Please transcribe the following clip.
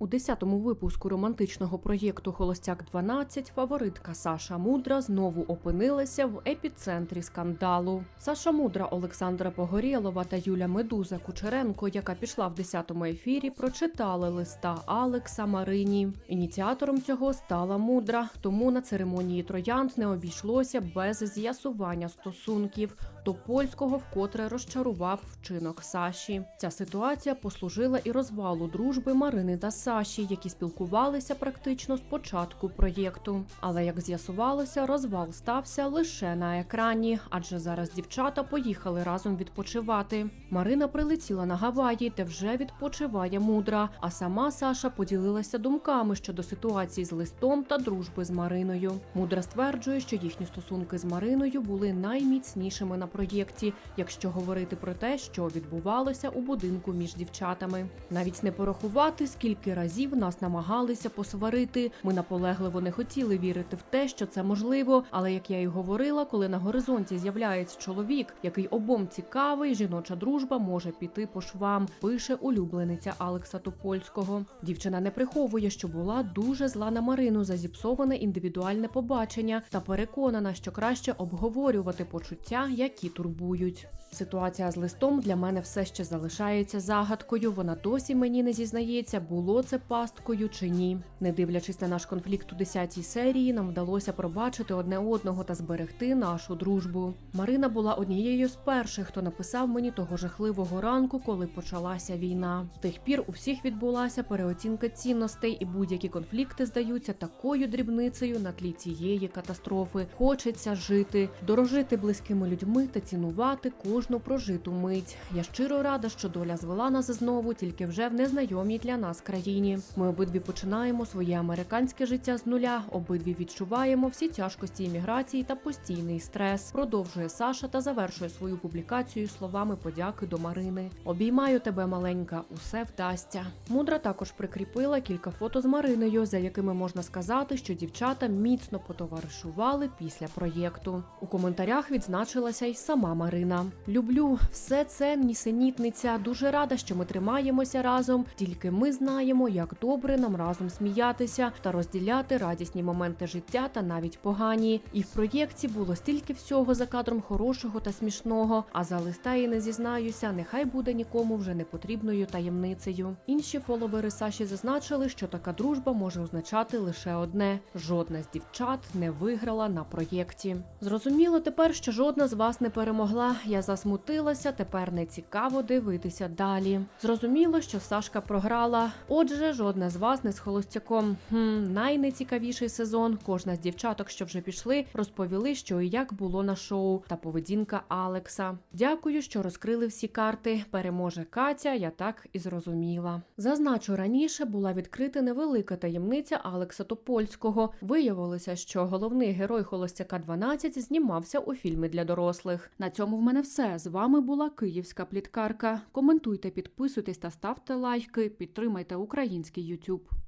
У 10-му випуску романтичного проєкту Холостяк 12 фаворитка Саша Мудра знову опинилася в епіцентрі скандалу. Саша Мудра, Олександра Погорєлова та Юля Медуза Кучеренко, яка пішла в 10-му ефірі, прочитали листа Алекса Марині. Ініціатором цього стала мудра, тому на церемонії троянд не обійшлося без з'ясування стосунків. До польського вкотре розчарував вчинок Саші. Ця ситуація послужила і розвалу дружби Марини та Саші, які спілкувалися практично з початку проєкту. Але як з'ясувалося, розвал стався лише на екрані, адже зараз дівчата поїхали разом відпочивати. Марина прилетіла на Гаваї, де вже відпочиває мудра. А сама Саша поділилася думками щодо ситуації з листом та дружби з Мариною. Мудра стверджує, що їхні стосунки з Мариною були найміцнішими на проєкті, якщо говорити про те, що відбувалося у будинку між дівчатами. Навіть не порахувати, скільки разів нас намагалися посварити. Ми наполегливо не хотіли вірити в те, що це можливо. Але як я й говорила, коли на горизонті з'являється чоловік, який обом цікавий, жіноча дружба може піти по швам. Пише улюблениця Алекса Топольського. Дівчина не приховує, що була дуже зла на Марину за зіпсоване індивідуальне побачення та переконана, що краще обговорювати почуття, які турбують. Ситуація з листом для мене все ще залишається загадкою. Вона досі мені не зізнається, було це пасткою чи ні. Не дивлячись на наш конфлікт у 10-й серії, нам вдалося пробачити одне одного та зберегти нашу дружбу. Марина була однією з перших, хто написав мені того жахливого ранку, коли почалася війна. З тих пір у всіх відбулася переоцінка цінностей, і будь-які конфлікти здаються такою дрібницею на тлі цієї катастрофи. Хочеться жити, дорожити близькими людьми та цінувати кожну прожиту мить. Я щиро рада, що доля звела нас знову, тільки вже в незнайомій для нас країні. Ми обидві починаємо своє американське життя з нуля. Обидві відчуваємо всі тяжкості імміграції та постійний стрес. Продовжує Саша та завершує свою публікацію словами подяки до Марини. Обіймаю тебе, маленька, усе вдасться. Мудра також прикріпила кілька фото з Мариною, за якими можна сказати, що дівчата міцно потоваришували після проєкту. У коментарях відзначилася й сама Марина. Люблю все це нісенітниця. Дуже рада, що ми тримаємося разом. Тільки ми знаємо, як добре нам разом сміятися та розділяти радісні моменти життя та навіть погані. І в проєкті було стільки всього за кадром хорошого та смішного. А за листа і не зізнаюся, нехай буде нікому вже не потрібною таємницею. Інші фоловери Саші зазначили, що така дружба може означати лише одне: жодна з дівчат не виграла на проєкті. Зрозуміло тепер, що жодна з вас не перемогла. Я засмутилася, тепер не цікаво дивитися далі. Зрозуміло, що Сашка програла. Отже, жодна з вас не з холостяком. Хм, найнецікавіший сезон. Кожна з дівчаток, що вже пішли, розповіли, що і як було на шоу, та поведінка Алекса. Дякую, що розкрили всі карти. Переможе Катя, я так і зрозуміла. Зазначу раніше була відкрита невелика таємниця Алекса Топольського. Виявилося, що головний герой Холостяка 12 знімався у фільмі для дорослих. На цьому в мене все. З вами була Київська пліткарка. Коментуйте, підписуйтесь та ставте лайки. Підтримайте український YouTube.